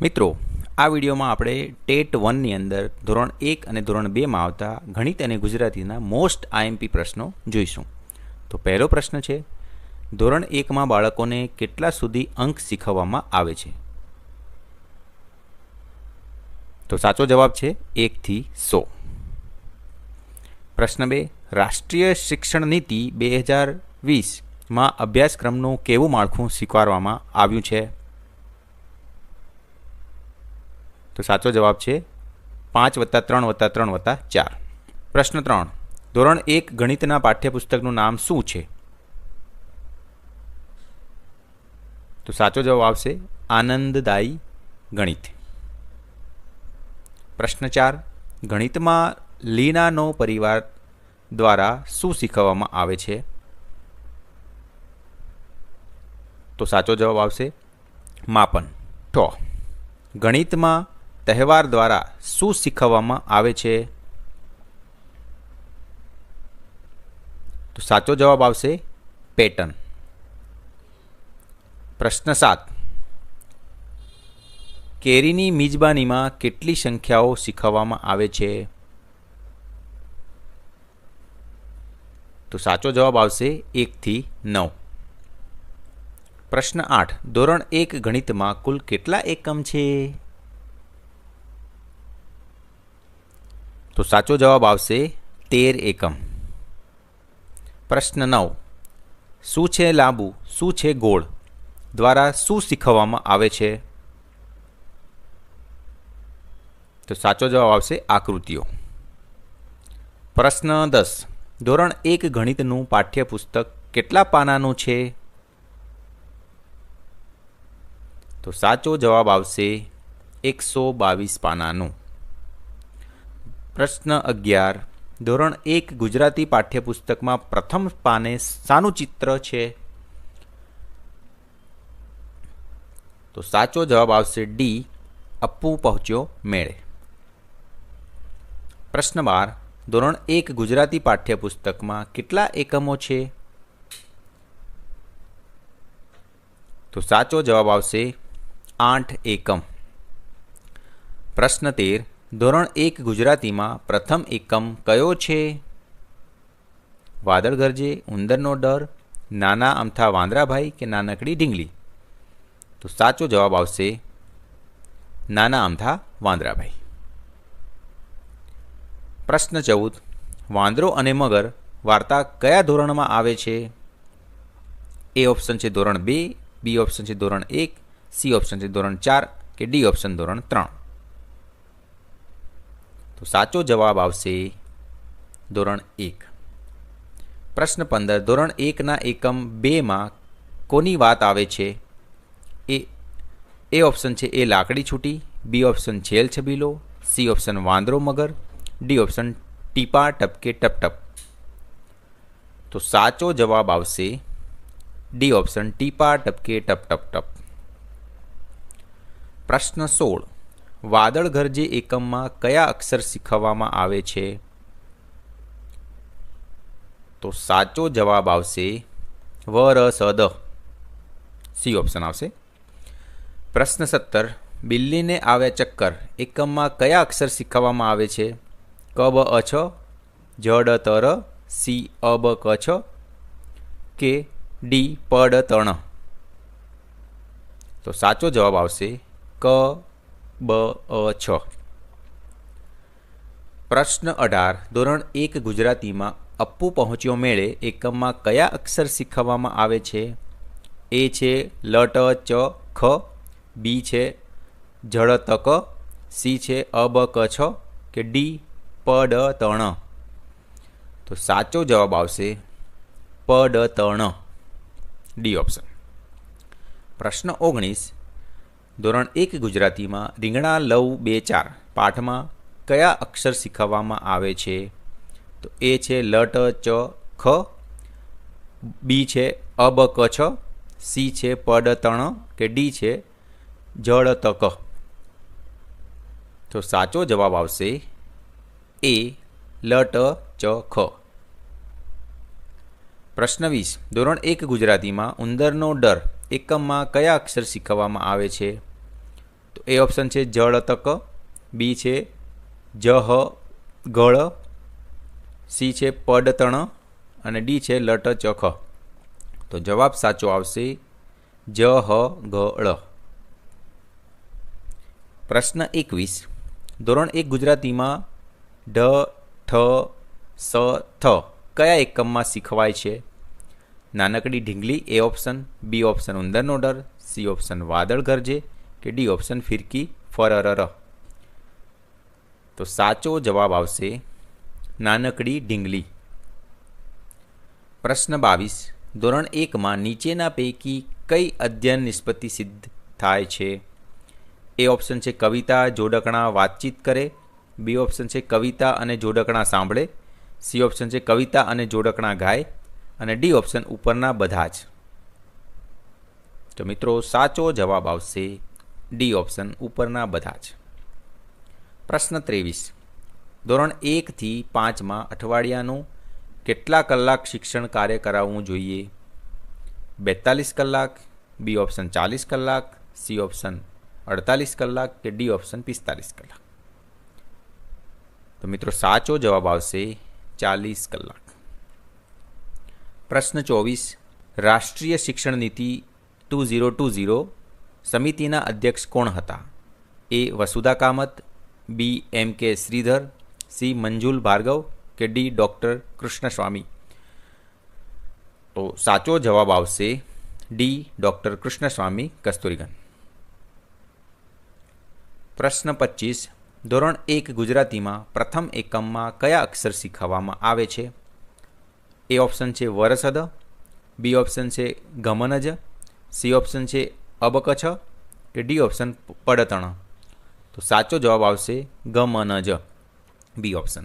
મિત્રો, આ વિડીયોમાં આપણે ટેટ વનની અંદર ધોરણ એક અને ધોરણ બેમાં આવતા ગણિત અને ગુજરાતીના મોસ્ટ આઈએમપી પ્રશ્નો જોઈશું. તો પહેલો પ્રશ્ન છે, ધોરણ એકમાં બાળકોને કેટલા સુધી અંક શીખવવામાં આવે છે? તો સાચો જવાબ છે, એકથી સો. પ્રશ્ન બે, રાષ્ટ્રીય શિક્ષણ નીતિ બે હજાર વીસમાં અભ્યાસક્રમનું કેવું માળખું સ્વીકારવામાં આવ્યું છે? તો સાચો જવાબ છે પાંચ વત્તા ત્રણ વત્તા ત્રણ વત્તા ચાર. પ્રશ્ન ત્રણ. ધોરણ એક ગણિતના પાઠ્યપુસ્તકનું નામ શું છે? તો સાચો જવાબ આવશે આનંદદાયી ગણિત. પ્રશ્ન ચાર. ગણિતમાં લીનાનો પરિવાર દ્વારા શું શીખવવામાં આવે છે? તો સાચો જવાબ આવશે માપન. ઠ. ગણિતમાં તહેવાર દ્વારા શું શીખવવામાં આવે છે? તો સાચો જવાબ આવશે પેટર્ન. પ્રશ્ન સાત. કેરીની મિજબાનીમાં કેટલી સંખ્યાઓ શીખવવામાં આવે છે? તો સાચો જવાબ આવશે એકથી નવ. પ્રશ્ન આઠ. ધોરણ એક ગણિતમાં કુલ કેટલા એકમ છે? તો સાચો જવાબ આવશે તેર એકમ. પ્રશ્ન નવ. શું છે લાંબુ? શું છે ગોળ? દ્વારા શું શીખવવામાં આવે છે? તો સાચો જવાબ આવશે આકૃતિઓ. પ્રશ્ન દસ. ધોરણ એક ગણિતનું પાઠ્યપુસ્તક કેટલા પાનાનું છે? તો સાચો જવાબ આવશે એકસો બાવીસ પાનાનું. પ્રશ્ન અગિયાર. ધોરણ એક ગુજરાતી પાઠ્યપુસ્તકમાં પ્રથમ પાને શાનું ચિત્ર છે? તો સાચો જવાબ આવશે ડી અપ્પુ પહોંચ્યો મેળે. પ્રશ્ન બાર. ધોરણ એક ગુજરાતી પાઠ્યપુસ્તકમાં કેટલા એકમો છે? તો સાચો જવાબ આવશે આઠ એકમ. પ્રશ્ન તેર. ધોરણ એક ગુજરાતીમાં પ્રથમ એકમ કયો છે? વાદળ ગરજે, ઉંદરનો ડર, નાના અમથા વાંદરાભાઈ કે નાનકડી ઢીંગલી? તો સાચો જવાબ આવશે નાના અમથા વાંદરાભાઈ. પ્રશ્ન ચૌદ, વાંદરો અને મગર વાર્તા કયા ધોરણમાં આવે છે? એ ઓપ્શન છે ધોરણ બે, બી ઓપ્શન છે ધોરણ એક, સી ઓપ્શન છે ધોરણ ચાર કે ડી ઓપ્શન ધોરણ ત્રણ? તો સાચો જવાબ આવશે ધોરણ એક. પ્રશ્ન પંદર, ધોરણ એકના એકમ બેમાં કોની વાત આવે છે? એ એ ઓપ્શન છે એ લાકડી છૂટી, બી ઓપ્શન છેલ છબીલો, સી ઓપ્શન વાંદરો મગર, ડી ઓપ્શન ટીપા ટપકે ટપ ટપ. તો સાચો જવાબ આવશે ડી ઓપ્શન ટીપા ટપકે ટપ ટપ ટપ. પ્રશ્ન સોળ વાદળ ગરજે એકમમાં કયા અક્ષર શીખવવામાં આવે છે? તો સાચો જવાબ આવશે વ, ર, સ, દ. સી ઓપ્શન આવશે. પ્રશ્ન સત્તર, બિલ્લીને આવ્યા ચક્કર એકમમાં કયા અક્ષર શીખવવામાં આવે છે? ક, બ, અ, છ, જ, ડ, ત, ર, સી, અ, બ, ક, છ, કે, ડી, પ, ડ તણ તો સાચો જવાબ આવશે ક બ, અ, છ. પ્રશ્ન અઢાર, ધોરણ એક ગુજરાતીમાં અપ્પુ પહોંચ્યો મેળે એકમમાં કયા અક્ષર શીખવવામાં આવે છે? એ છે લટ ચ, ખ, બી છે જળ તક સી છે અ બ ક છ કે ડી પ ડ તણ તો સાચો જવાબ આવશે પ ડ તણ ડી ઓપ્શન. પ્રશ્ન ઓગણીસ ધોરણ એક ગુજરાતીમાં રીંગણા લવ બે ચાર. પાઠમાં કયા અક્ષર શીખવવામાં આવે છે? તો એ છે લટ ચ, ખ. બી છે અબ, ક, છ. સી છે પડ, તણ કે ડી છે જળ તક. તો સાચો જવાબ આવશે એ લટ ચ, ખ. પ્રશ્ન વીસ. ધોરણ એક ગુજરાતીમાં ઉંદરનો ડર એકમમાં કયા અક્ષર શીખવવામાં આવે છે? તો એ ઓપ્શન છે જળ તક બી છે જહ, ગળ સી છે પડ તણ અને ડી છે લટ ચખ તો જવાબ સાચો આવશે જ હ ગ ળ પ્રશ્ન એકવીસ. ધોરણ એક ગુજરાતીમાં ઢ, ઠ, સ, થ કયા એકમમાં શીખવાય છે? નાનકડી ઢીંગલી એ ઓપ્શન, બી ઓપ્શન ઉંદરનો ડર, સી ઓપ્શન વાદળ ગરજે કે ડી ઓપ્શન ફિરકી ફરર તો સાચો જવાબ આવશે નાનકડી ઢીંગલી. પ્રશ્ન બાવીસ. ધોરણ એકમાં નીચેના પૈકી કઈ અધ્યયન નિષ્પત્તિ સિદ્ધ થાય છે? એ ઓપ્શન છે કવિતા, જોડકણા, વાતચીત કરે. બી ઓપ્શન છે કવિતા અને જોડકણા સાંભળે. સી ઓપ્શન છે કવિતા અને જોડકણા ગાય. અને ડી ઓપ્શન ઉપરના બધા જ. તો મિત્રો, સાચો જવાબ આવશે ડી ઓપ્શન ઉપરના બધા જ. પ્રશ્ન ત્રેવીસ. ધોરણ એકથી પાંચમાં અઠવાડિયાનું કેટલા કલાક શિક્ષણ કાર્ય કરાવવું જોઈએ? બેતાલીસ કલાક, બી ઓપ્શન ચાલીસ કલાક, સી ઓપ્શન અડતાલીસ કલાક કે ડી ઓપ્શન પિસ્તાલીસ કલાક? તો મિત્રો, સાચો જવાબ આવશે ચાલીસ કલાક. પ્રશ્ન ચોવીસ, રાષ્ટ્રીય શિક્ષણ નીતિ ટુ ઝીરો ટુ ઝીરો સમિતિના અધ્યક્ષ કોણ હતા? એ વસુધા કામત, બી એમ કે શ્રીધર, સી મંજુલ ભાર્ગવ કે ડી ડૉક્ટર કૃષ્ણસ્વામી? તો સાચો જવાબ આવશે ડી ડૉક્ટર કૃષ્ણસ્વામી કસ્તુરીગન પ્રશ્ન પચીસ, ધોરણ એક ગુજરાતીમાં પ્રથમ એકમમાં કયા અક્ષર શીખવવામાં આવે છે? એ ઓપ્શન છે વરસદ, બી ઓપ્શન છે ગમનજ, સી ઓપ્શન છે અબકછ કે ડી ઓપ્શન પડતણ. તો સાચો જવાબ આવશે ગમનજ, બી ઓપ્શન.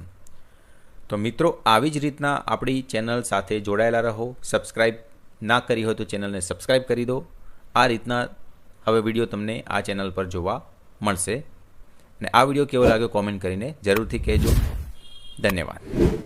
તો મિત્રો, આવી જ રીતના આપણી ચેનલ સાથે જોડાયેલા રહો. સબસ્ક્રાઈબ ના કરી હોય તો ચેનલને સબસ્ક્રાઈબ કરી દો. આ રીતના હવે વીડિયો તમને આ ચેનલ પર જોવા મળશે. અને આ વીડિયો કેવો લાગ્યો કોમેન્ટ કરીને જરૂરથી કહેજો. ધન્યવાદ.